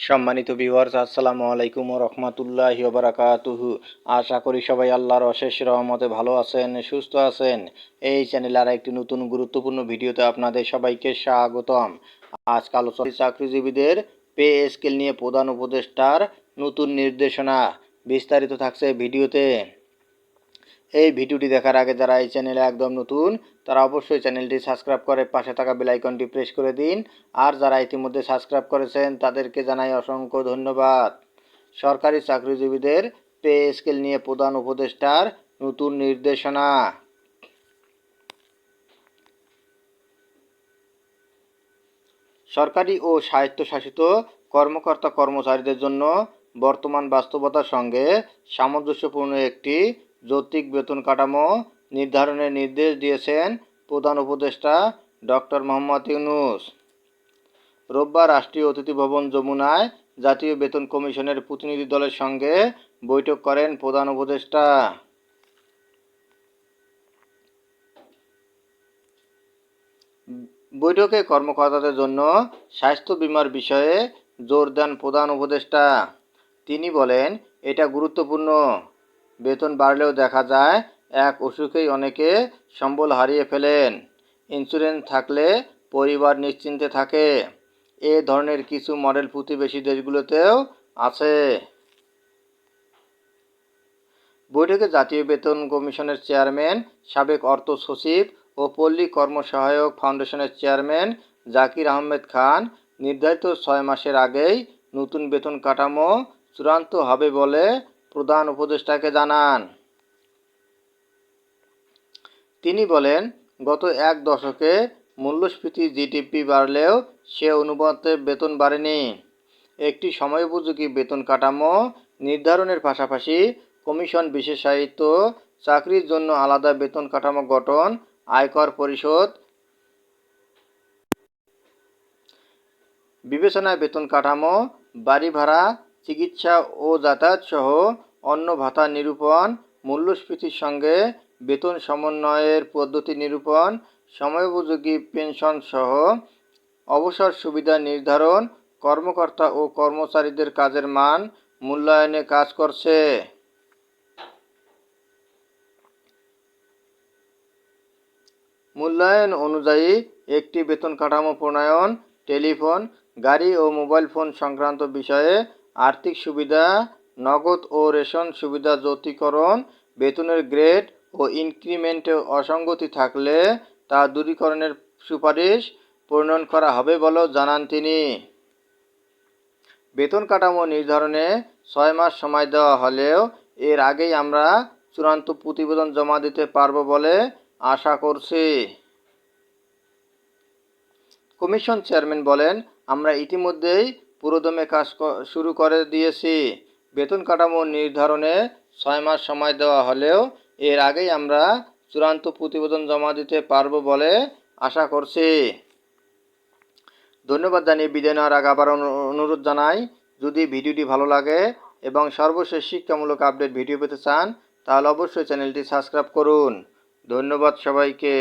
সম্মানিত ভিউয়ার্স আসসালামু আলাইকুম রহমতুল্লাহ বারাকাতুহু। আশা করি সবাই আল্লাহর অশেষ রহমতে ভালো আছেন, সুস্থ আছেন। এই চ্যানেলে আর একটি নতুন গুরুত্বপূর্ণ ভিডিওতে আপনাদের সবাইকে স্বাগতম। আজকাল চাকরিজীবীদের পে স্কেল নিয়ে প্রধান উপদেষ্টার নতুন নির্দেশনা বিস্তারিত থাকছে ভিডিওতে। এই ভিডিওটি দেখার আগে যারা এই চ্যানেলে একদম নতুন, তারা অবশ্যই চ্যানেলটি সাবস্ক্রাইব করে পাশে থাকা বেলাইকনটি প্রেস করে দিন। আর যারা ইতিমধ্যে সাবস্ক্রাইব করেছেন, তাদেরকে জানাই অসংখ্য ধন্যবাদ। সরকারি চাকরিজীবীদের পে স্কেল নিয়ে প্রধান উপদেষ্টার নতুন নির্দেশনা। সরকারি ও স্বায়ত্তশাসিত কর্মকর্তা কর্মচারীদের জন্য বর্তমান বাস্তবতার সঙ্গে সামঞ্জস্যপূর্ণ একটি যৌক্তিক বেতন কাঠামো নির্ধারণের নির্দেশ দিয়েছেন প্রধান উপদেষ্টা ডক্টর মোহাম্মদ ইউনুস। রোববার রাষ্ট্রীয় অতিথি ভবন যমুনায় জাতীয় বেতন কমিশনের প্রতিনিধি দলের সঙ্গে বৈঠক করেন প্রধান উপদেষ্টা। বৈঠকে কর্মকর্তাদের জন্য স্বাস্থ্য বীমার বিষয়ে জোর দেন প্রধান উপদেষ্টা। তিনি বলেন, এটা গুরুত্বপূর্ণ। বেতন বাড়লেও দেখা যায় এক অসুখেই অনেকে সম্বল হারিয়ে ফেলেন। ইন্স্যুরেন্স থাকলে পরিবার নিশ্চিন্তে থাকে। এ ধরনের কিছু মডেল প্রতিবেশী দেশগুলোতেও আছে। বৈঠকে জাতীয় বেতন কমিশনের চেয়ারম্যান, সাবেক অর্থ সচিব ও পল্লী কর্মসহায়ক ফাউন্ডেশনের চেয়ারম্যান জাকির আহমেদ খান নির্ধারিত ছয় মাসের আগেই নতুন বেতন কাঠামো চূড়ান্ত হবে বলে প্রধান উপদেষ্টাকে জানান। তিনি বলেন, গত এক দশকে মূল্যস্ফীতি জিডিপি বাড়লেও সে অনুপাতে বেতন বাড়েনি। একটি সময়োপযোগী বেতন কাঠামো নির্ধারণের পাশাপাশি কমিশন বিশেষায়িত চাকরির জন্য আলাদা বেতন কাঠামো গঠন, আয়কর পরিশোধ, বিবেচনায় বেতন কাঠামো, বাড়ি ভাড়া চিকিৎসা ও যাতায়াত সহ অন্য ভাতা নিরূপণ, মূল্যস্ফীতির সঙ্গে বেতন সমন্বয়ের পদ্ধতি নিরূপণ, সময়োপযোগী পেনশন সহ অবসর সুবিধা নির্ধারণ, কর্মকর্তা ও কর্মচারীদের কাজের মান মূল্যায়নে কাজ করছে। মূল্যায়ন অনুযায়ী একটি বেতন কাঠামো প্রণয়ন, টেলিফোন, গাড়ি ও মোবাইল ফোন সংক্রান্ত বিষয়ে আর্থিক সুবিধা, নগদ ও রেশন সুবিধা যৌতিকরণ বেতনের গ্রেড ও ইনক্রিমেন্টে অসঙ্গতি থাকলে তা দূরীকরণের সুপারিশ প্রণয়ন করা হবে বলেও জানান তিনি। বেতন কাঠামো নির্ধারণে ছয় মাস সময় দেওয়া হলেও এর আগেই আমরা চূড়ান্ত প্রতিবেদন জমা দিতে পারব বলে আশা করছি। কমিশন চেয়ারম্যান বলেন, আমরা ইতিমধ্যেই পুরোদমে কাজ শুরু করে দিয়েছি। বেতন কাঠামো নির্ধারণে ছয় মাস সময় দেওয়া হলেও এর আগেই আমরা চূড়ান্ত প্রতিবেদন জমা দিতে পারব বলে আশা করছি। ধন্যবাদ জানিয়ে বিদায় নেওয়ার আগে আবার অনুরোধ জানাই, যদি ভিডিওটি ভালো লাগে এবং সর্বশেষ শিক্ষামূলক আপডেট ভিডিও পেতে চান, তাহলে অবশ্যই চ্যানেলটি সাবস্ক্রাইব করুন। ধন্যবাদ সবাইকে।